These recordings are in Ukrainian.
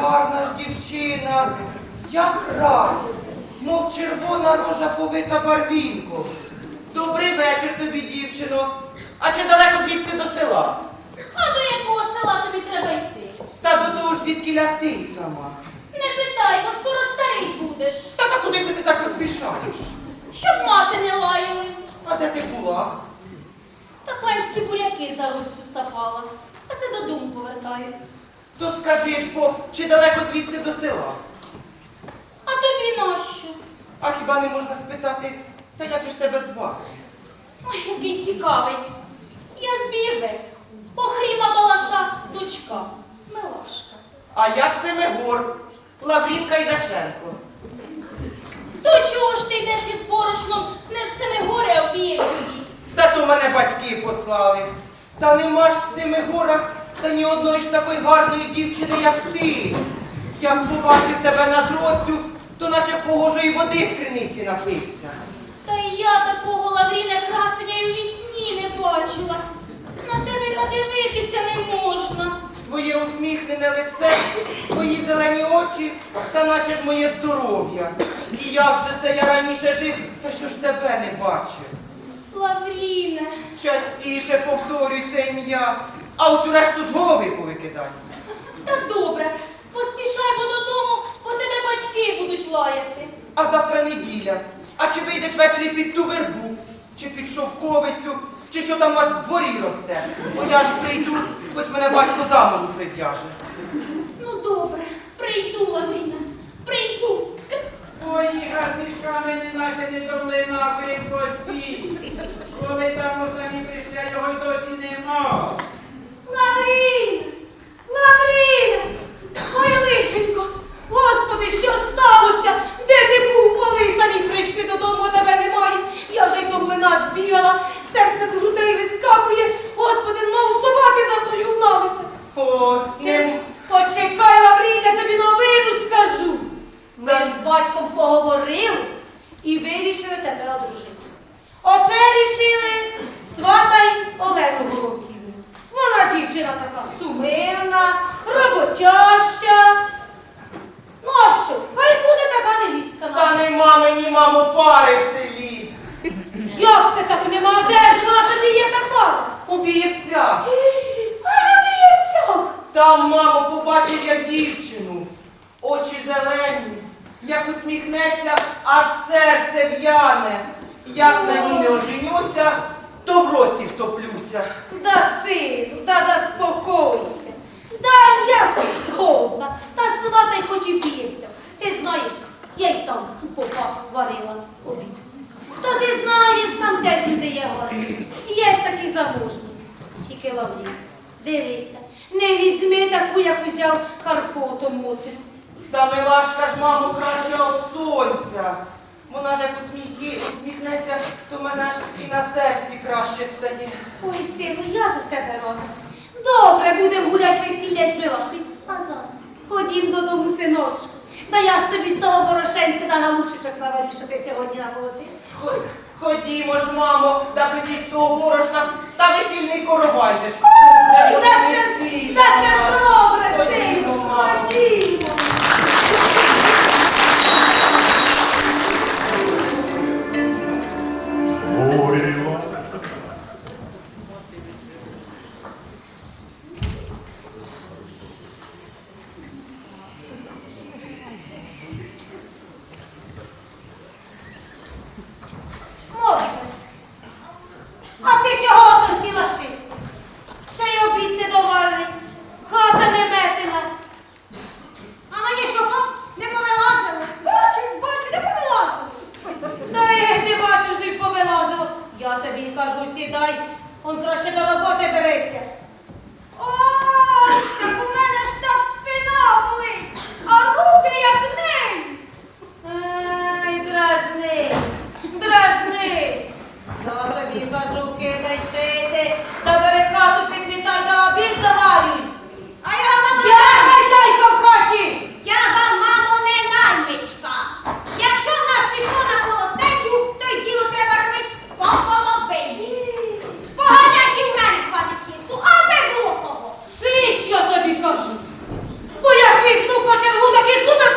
гарна ж дівчина, як рак, мов червона рожа повита барвінком. Добрий вечір тобі, дівчино. А чи далеко звідси до села? А до якого села тобі треба йти? Та до того ж звідкіля ти сама. Не питай, бо скоро старий будеш. Та та куди це ти так поспішаєш? Щоб мати не лаяли. А де ти була? Та панські буряки за Руссю сапала. А це додому повертаюсь. То скажи бо чи далеко звідси до села? А тобі нащо? А хіба не можна спитати, та як же ж тебе звати? Ой, який цікавий. Я збієвець. Охріма Балаша, дочка. Милашка. А я Семигор, Лаврінка Ідашенко. То чого ж ти йдеш із борошном не в Семигори, а в Бієвці? Та то мене батьки послали. Та нема ж в Семигорах та ні одної ж такої гарної дівчини, як ти. Як побачив тебе на дростю, то наче погожої води з криниці напився. Та й я такого Лавріна красення й у вісні не бачила. На тебе надивитися не можна. Твоє усміхнене лице, твої зелені очі, та наче ж моє здоров'я. І як же це я раніше жив, та що ж тебе не бачив? Лавріне. Частіше повторюй це ім'я, а усю решту з голови повикидай. Та добре, поспішай бо додому, бо тебе батьки будуть лаяти. А завтра неділя. А чи вийдеш ввечері під ту вербу, чи під шовковицю, чи що там у вас в дворі росте? Бо я ж прийду, хоч мене батько замову прив'яже. Ну добре, прийду, Лавріне, прийду. Твої гарнішками неначе не до млина кості. Коли там самі прийшли, його й досі нема. Лавріна! Лавріна! Ой, лишенько! Господи, що сталося? Де ти був, коли самі прийшли додому, а тебе немає? Я вже й до млина збігала, серце з грудей вискакує. Господи, мов собаки за мною гналися. О, не... почекай, Лавріна, тобі новину скажу. Ми з батьком поговорили і вирішили тебе одружити. Оце рішили сватай Олену Головківну. Вона дівчина така сумирна, роботяща. Ну а що? Хай буде така невістка. Та нам. нема мені, мамо, пари в селі. Як це так нема? Де ж вона тобі є така? У Бієвцях. Аж обіється. Там, мамо, побачив я дівчину. Очі зелені, як усміхнеться, аж серце в'яне. Як на ній не оженюся, то в росі втоплюся. Да, сину, да заспокойся. Да, я згодна. Сватай хоч і б'ється. Ти знаєш, я й там у попах варила обід. То ти знаєш, там теж люди є гори. Є такі заможні. Тільки Лаврі, дивися, не візьми таку, як узяв Карпо Томотин. Та милашка ж, мамо, краще от сонця. Вона ж як усміхи, усміхнеться, то мене ж і на серці краще стає. Ой, сину, я за тебе рада. Добре, будемо гуляти весілля з Милашкою. А зараз ходім додому, синочку. Та я ж тобі з того ворошенця на галушечок наварю, що ти сьогодні намолотив. Хо- Ходімо ж, мамо, да прийдіть з того борошна, та весільний коровай же ж. Он краще до роботи берися. Ой, так у мене ж так спина а руки як нинь. Ай, дражнись, дражнись. До тобі кажу, кидай шити, та бери хату підмітай, на обід завалій. Jesús me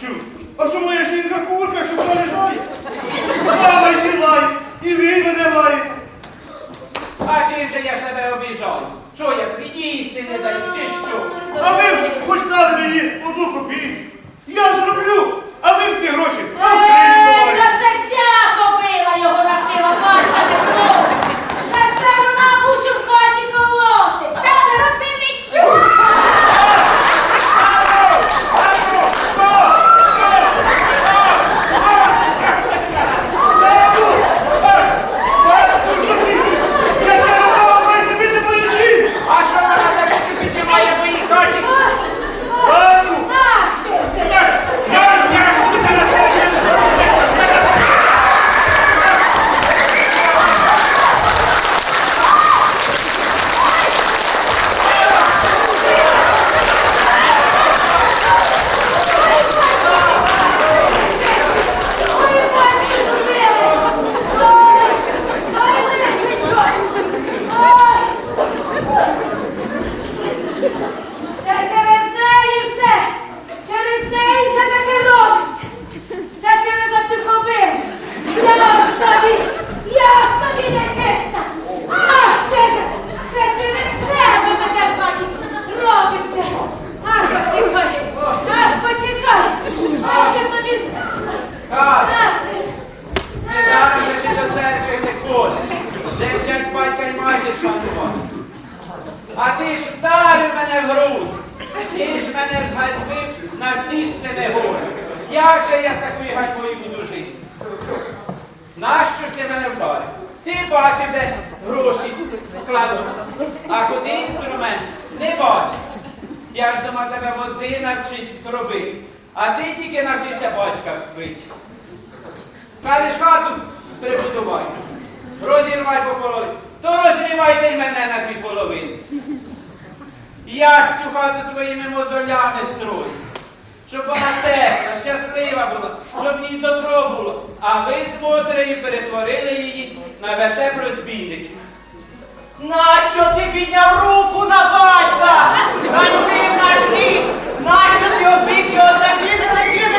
Чу. А що моя жінка курка, що вона не лає? Мама її лає, і він мене лає. А чим же я ж тебе обіжав? Що я тобі їсти не даю, чи що? А ви хоч дали мені одну копійку. Я зроблю, а ви всі гроші. Е, та це ця кобила його навчила, бачите, слово. Каже, недавно ти до церкви не ходиш. Десять батька й матір шанувати. А ти ж вдарив мене в грудь. Ти ж мене згадбив на всі ж це. Як же я з такою гадьбою буду жити? Нащо ж ти мене вдарив? Ти бачив, де гроші кладуть, а куди інструмент не бачив. Я ж думав, тебе вози навчить робити. А ти тільки навчився батька бити. Скажеш хату прибудувай. Розірвай по половині. То розрівайте й мене на дві половини. Я ж цю хату своїми мозолями строю. Щоб вона тепла, щаслива була, щоб ній добро було. А ви з Мотрею перетворили її на вертеп розбійників. Нащо ти підняв руку на батька? Ганьбив наш рід! Нащо ти обіг його такими легкими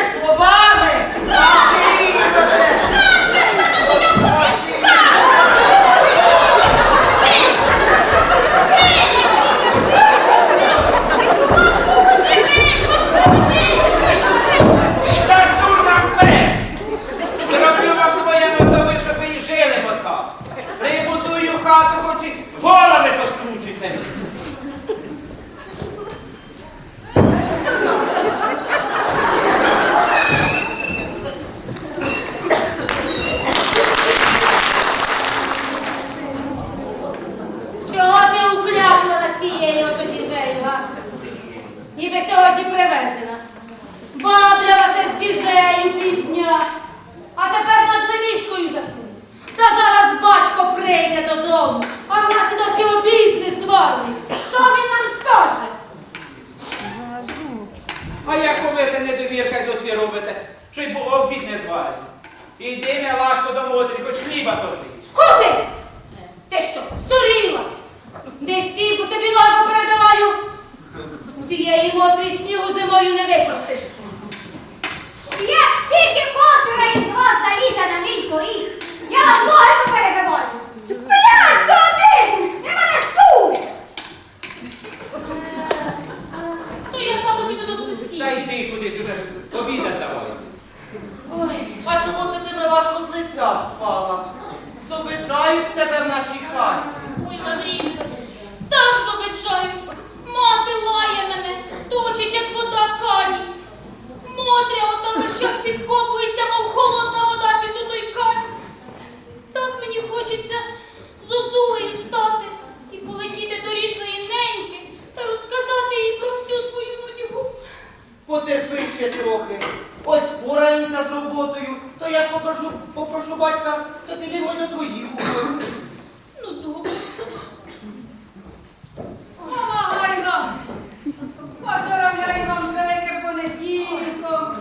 попрошу, батька, то підемо й до твоїх умов. Ну добре. Помагай вам. Поздоровляю вам з великим понеділком.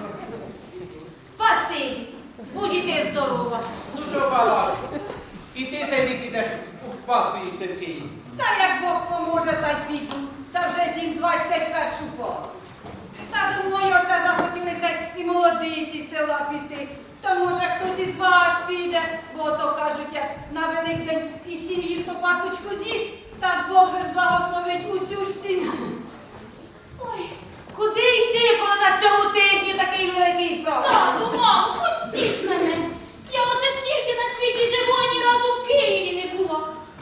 Спасибі. Будьте здорова. Ну що, Палашко, і ти цей рік підеш у Пасху їсти в Київ. Та як Бог поможе, та й піду. Та вже зім 21 пас. Та думаю, оце захотілося і молодиці з села піти. То може хтось із вас піде, бо то кажуть, як на Великдень і сім'ї хто пасочку з'їсть, так Бог же благословить усю ж сім'ю. Ой, куди йти, коли на цьому тижні такий великий праздник? Тату, мамо, пустіть мене. Я оце стільки на світі живу, а ні разу в Києві не була.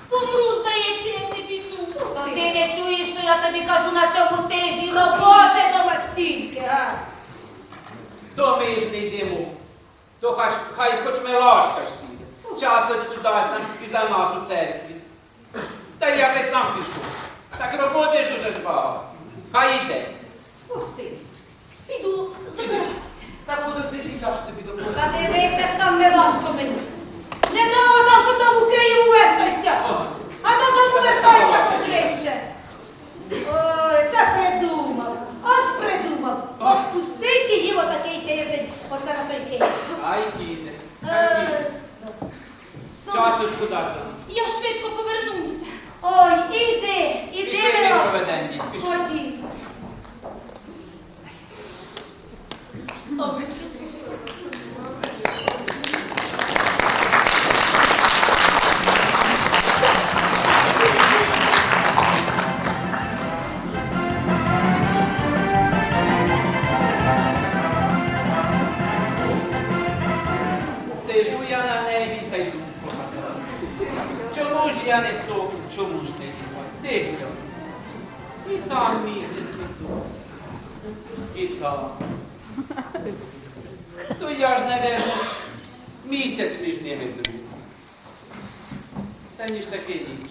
Помру, здається, як не піду. То ти не чуєш, що я тобі кажу на цьому тижні роботи дома стільки, а? То ми ж не йдемо. То хай, хай хоч Милашка ж піде. Часточку дасть нам і за нас у церкві. Та я хай сам пішов. Так роботи ж дуже ж багато. Хай йде. Пусти. Піду, забирайся. Та подожди ж я ж тобі допоможу. Та дивися ж там не важко мені. Не дамо там по тому Києву вестися, а додому вертайся пошвидше. Ой, це придумав. От придумав. От пустить її в отакий тиждень, оце Київ. Хай піде. Е, ну, Часточку дасть. Я швидко повернуся. Ой, іди, іди, Пішли ми Милош. проведемо дід. Пішли. Ніж таке ніч.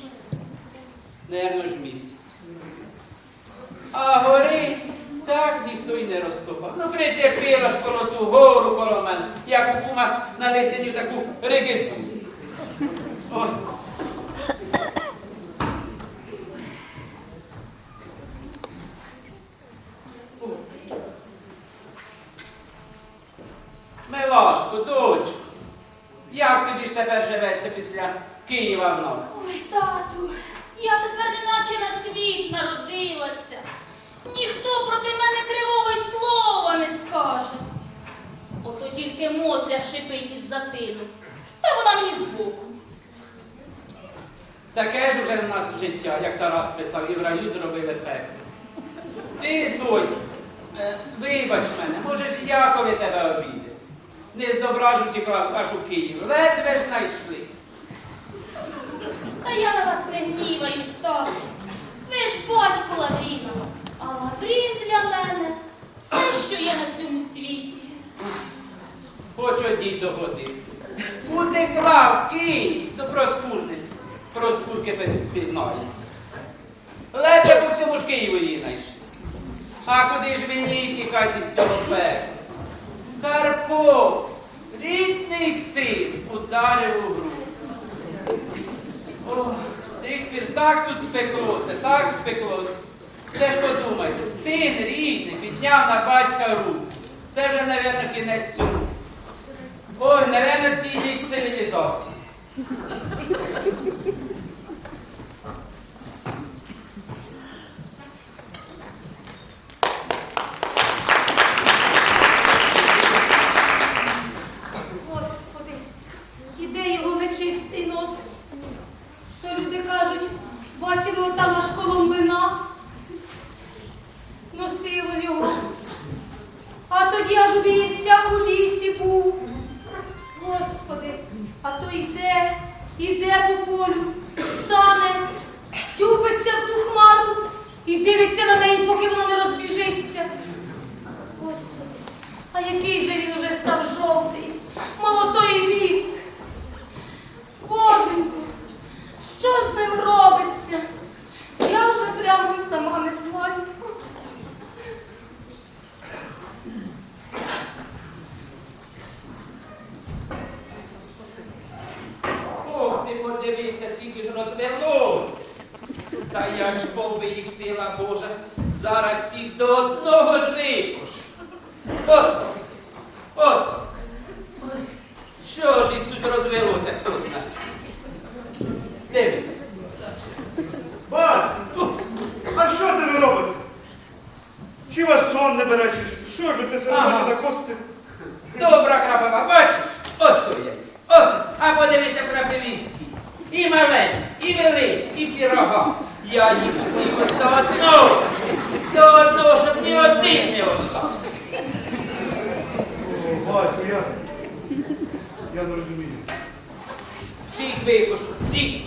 Нервно ж місяць. А горить, так ніхто й не розкопав. Ну, причепила ж коло ту гору коло мене, як у кума на лисеню таку ригицю. Ой. Милашко, дочку, як тобі ж тепер живеться після Києва в нас? Ой, тату, я тепер неначе на світ народилася. Ніхто проти мене кривого й слова не скаже. Ото тільки Мотря шипить із затину. Та вона мені збоку. Таке ж уже в нас життя, як Тарас писав, і в раю зробили пекло. Ти, донь, е, вибач мене, може ж я коли тебе обідав. Не з добра ж утікав аж у Київ. Ледве ж знайшли. Та я на вас не гніваюсь, тату. Ви ж батько Лавріна. А Лаврін для мене все, що є на цьому світі. Хоч одній догоди. Утекла в Київ до проскурниці. Проскурки піднає. Ледве по всьому ж Києву знайшли. А куди ж мені тікати з цього пекла? Карпо, рідний син, ударив у гру. Ох, стрікпір, так тут спеклося, так спеклося. Це ж подумайте, син рідний підняв на батька руку. Це вже, напевно, кінець цього. Ой, напевно, цілій цивілізації. Господи, і де його нечистий носить? То люди кажуть, бачили отам аж коло млина. Носило його. А тоді аж вівця у лісі був. Господи, а то йде, іде по полю, стане, тюпиться в ту хмару і дивиться на неї, поки вона не розбіжиться. Господи, а який же він уже став жовтий, молодий віск. Боженько, що з ним робиться? Я вже прямо сама не знаю. Ох, ти подивися, скільки ж розвернувся. Та я ж би їх сила Божа, зараз всіх до одного ж випушу. От, от. Що ж їх тут розвелося, хто з нас? Дивись. Бать, а що це ви робите? Чи вас сон не бере, чи що? ж ви це все Ага. хочете кости? Добра крапива, бачиш? Ось я. Ось. А подивися крапивіський. І маленький, і великий, і всі рога. Я їх усіх до одного. До одного, щоб ні один не остався. О, батько, я. Я не розумію. Всіх викошу, всіх.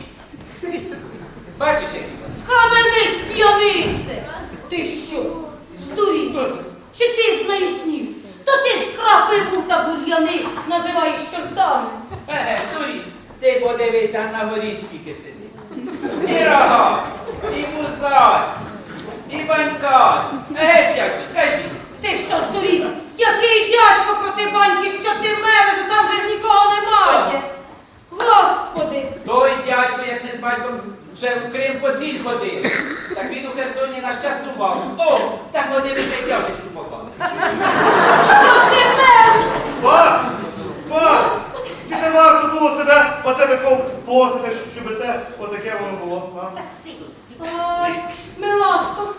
Бачиш, які вас? Схаменись, п'янице! Ти що, здурів? Чи ти з нею снів? То ти ж крапиву та бур'яни називаєш чортами. Еге, дурі, ти подивися на горі скільки сидить. І рога, і музаць, і банька. Еге ж, дядьку, скажи. Ти що здурів? Який дядько проти баньки, що ти мелеш, а там же ж нікого немає. Господи, Той дядько, як не з батьком, вже в Крим по сіль ходив. Так він у Херсоні нас частував. О, так подивися, тяжечку показує. що ти мелеш? Ба! Ба! І не варто було себе оце постити, щоб це отаке воно було. А? Ой, Милашко,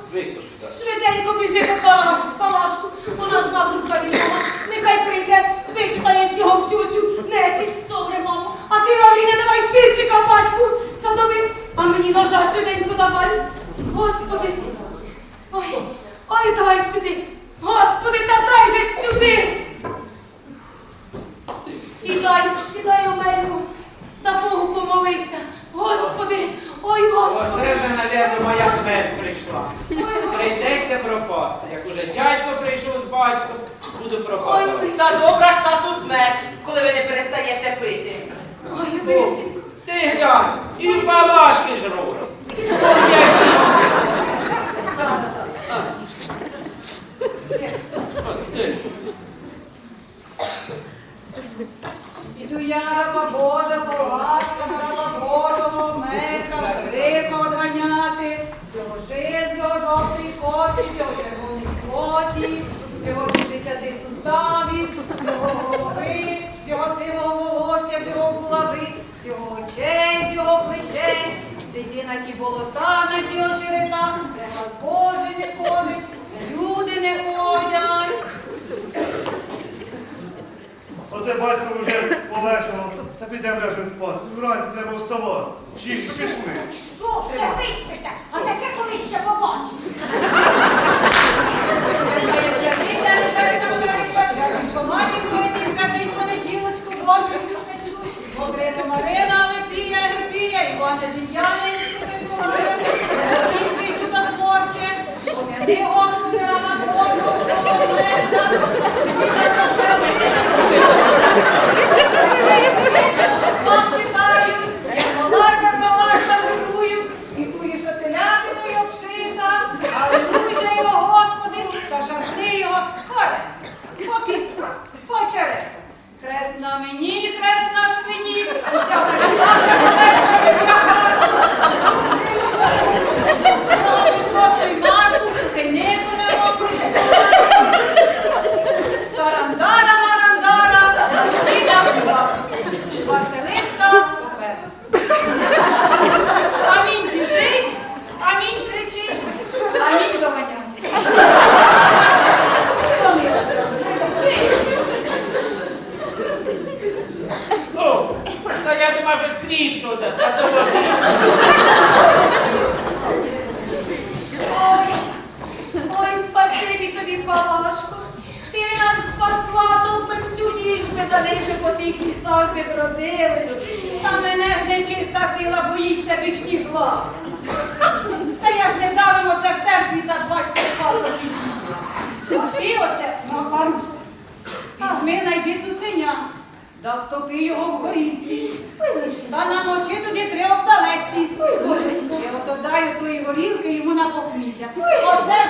швиденько біжи по палаш, палашку, у нас бабушка вільного. Нехай прийде, вичитає з нього всю цю нечисть. Добре, мамо. А ти, Лавріна, давай сирчика, батьку, садовий, а мені ножа швиденько давай. Господи. Ой, ой, давай сюди. Господи, та дай же сюди. Сідай, помилуйся, Господи, ой Господи. Оце вже, навіть, моя смерть прийшла. Прийдеться пропасти. Як уже дядько прийшов з батьком, буду пропадати. Та добра ж тату смерть, коли ви не перестаєте пити. Ой, Люсі. Ти глянь, і палашки ж роблять. Іду я, бабожа, сьогодні червоних плоті, всього 60 суставів, його голови, цього сивого волосся, всього булави, всього очей, всього плечей, сиді на ті болота, на ті очерета, де на Божі не ходить, люди не ходять. Оце батько вже полегшало, та підемо вже спати. Вранці треба вставати. Шість пішли. Що, ще виспишся, а таке колись ще побачиш. Марина Лепія, Лепія, Івана Діяни, Свій чудотворче, помяни зупинитися. Оце ж